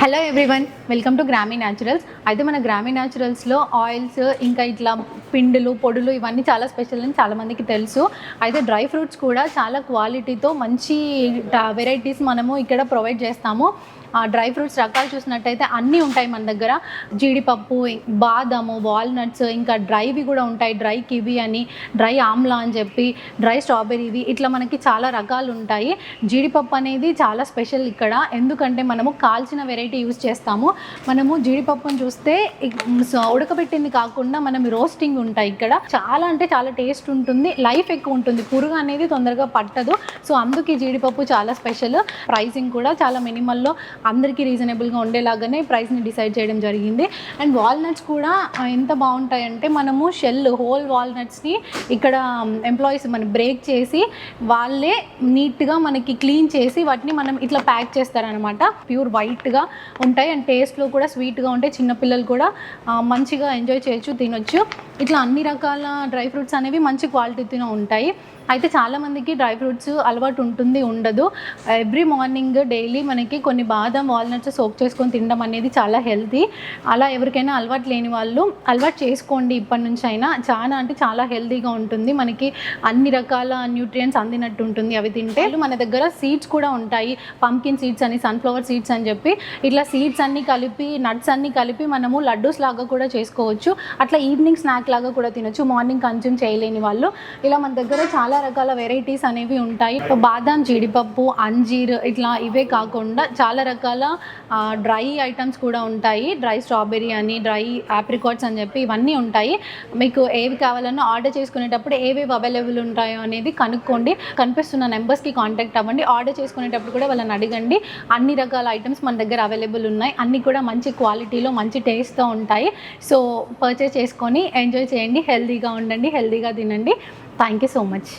Hello everyone welcome to Grami naturals అయితే మన గ్రామీ న్యాచురల్స్లో oils ఇంకా ఇట్లా పిండులు పొడులు ఇవన్నీ చాలా స్పెషల్ అని చాలామందికి తెలుసు. అయితే డ్రై ఫ్రూట్స్ కూడా చాలా క్వాలిటీతో మంచి వెరైటీస్ మనము ఇక్కడ ప్రొవైడ్ చేస్తాము. డ్రై ఫ్రూట్స్ రకాలు చూసినట్టయితే అన్నీ ఉంటాయి మన దగ్గర. జీడిపప్పు బాదము వాల్నట్స్ ఇంకా డ్రైవి కూడా ఉంటాయి. డ్రై కివి అని డ్రై ఆమ్లా అని చెప్పి డ్రై స్ట్రాబెర్రీవి ఇట్లా మనకి చాలా రకాలు ఉంటాయి. జీడిపప్పు అనేది చాలా స్పెషల్ ఇక్కడ. ఎందుకంటే మనము కాల్చిన వెరైటీ యూస్ చేస్తాము. మనము జీడిపప్పుని చూస్తే ఉడకబెట్టింది కాకుండా మనం రోస్టింగ్ ఉంటాయి ఇక్కడ. చాలా అంటే చాలా టేస్ట్ ఉంటుంది. లైఫ్ ఎక్కువ ఉంటుంది. పురుగు అనేది తొందరగా పట్టదు. సో అందుకే జీడిపప్పు చాలా స్పెషల్. ప్రైసింగ్ కూడా చాలా మినిమల్లో అందరికీ రీజనబుల్గా ఉండేలాగానే ప్రైస్ని డిసైడ్ చేయడం జరిగింది. అండ్ వాల్నట్స్ కూడా ఎంత బాగుంటాయంటే మనము షెల్ హోల్ వాల్నట్స్ని ఇక్కడ ఎంప్లాయీస్ మన బ్రేక్ చేసి వాళ్ళే నీట్గా మనకి క్లీన్ చేసి వాటిని మనం ఇట్లా ప్యాక్ చేస్తారనమాట ప్యూర్ వైట్గా ఉంటాయి అండ్ టేస్ట్లో కూడా స్వీట్గా ఉంటాయి. చిన్నపిల్లలు కూడా మంచిగా ఎంజాయ్ చేయొచ్చు తినొచ్చు. ఇట్లా అన్ని రకాల డ్రై ఫ్రూట్స్ అనేవి మంచి క్వాలిటీతో ఉంటాయి. అయితే చాలామందికి డ్రై ఫ్రూట్స్ అలవాటు ఉంటుంది ఉండదు. ఎవ్రీ మార్నింగ్ డైలీ మనకి కొన్ని బాదం వాల్నట్స్ సోప్ చేసుకొని తినడం అనేది చాలా హెల్తీ అలా ఎవరికైనా అలవాటు లేని వాళ్ళు అలవాటు చేసుకోండి ఇప్పటి నుంచి అయినా చాలా అంటే చాలా హెల్తీగా ఉంటుంది. మనకి అన్ని రకాల న్యూట్రియంట్స్ అందినట్టు ఉంటుంది. అవి తింటే మన దగ్గర సీడ్స్ కూడా ఉంటాయి. పంకిన్ సీడ్స్ అని సన్ఫ్లవర్ సీడ్స్ అని చెప్పి ఇట్లా సీడ్స్ అన్ని కలిపి నట్స్ అన్ని కలిపి మనము లడ్డూస్ లాగా కూడా చేసుకోవచ్చు. అట్లా ఈవినింగ్ స్నాక్ లాగా కూడా తినొచ్చు. మార్నింగ్ కన్జ్యూమ్ చేయలేని వాళ్ళు. ఇలా మన దగ్గర చాలా చాలా రకాల వెరైటీస్ అనేవి ఉంటాయి. బాదాం జీడిపప్పు అంజీర్ ఇట్లా ఇవే కాకుండా చాలా రకాల డ్రై ఐటమ్స్ కూడా ఉంటాయి. డ్రై స్ట్రాబెరీ అని డ్రై ఆప్రికాట్స్ అని చెప్పి ఇవన్నీ ఉంటాయి. మీకు ఏవి కావాలన్నా ఆర్డర్ చేసుకునేటప్పుడు ఏవేవి అవైలబుల్ ఉంటాయో అనేది కనుక్కోండి. కనిపిస్తున్న నెంబర్స్కి కాంటాక్ట్ అవ్వండి. ఆర్డర్ చేసుకునేటప్పుడు కూడా వాళ్ళని అడగండి. అన్ని రకాల ఐటమ్స్ మన దగ్గర అవైలబుల్ ఉన్నాయి. అన్నీ కూడా మంచి క్వాలిటీలో మంచి టేస్ట్తో ఉంటాయి. సో పర్చేస్ చేసుకొని ఎంజాయ్ చేయండి. హెల్తీగా ఉండండి. హెల్తీగా తినండి. Thank you so much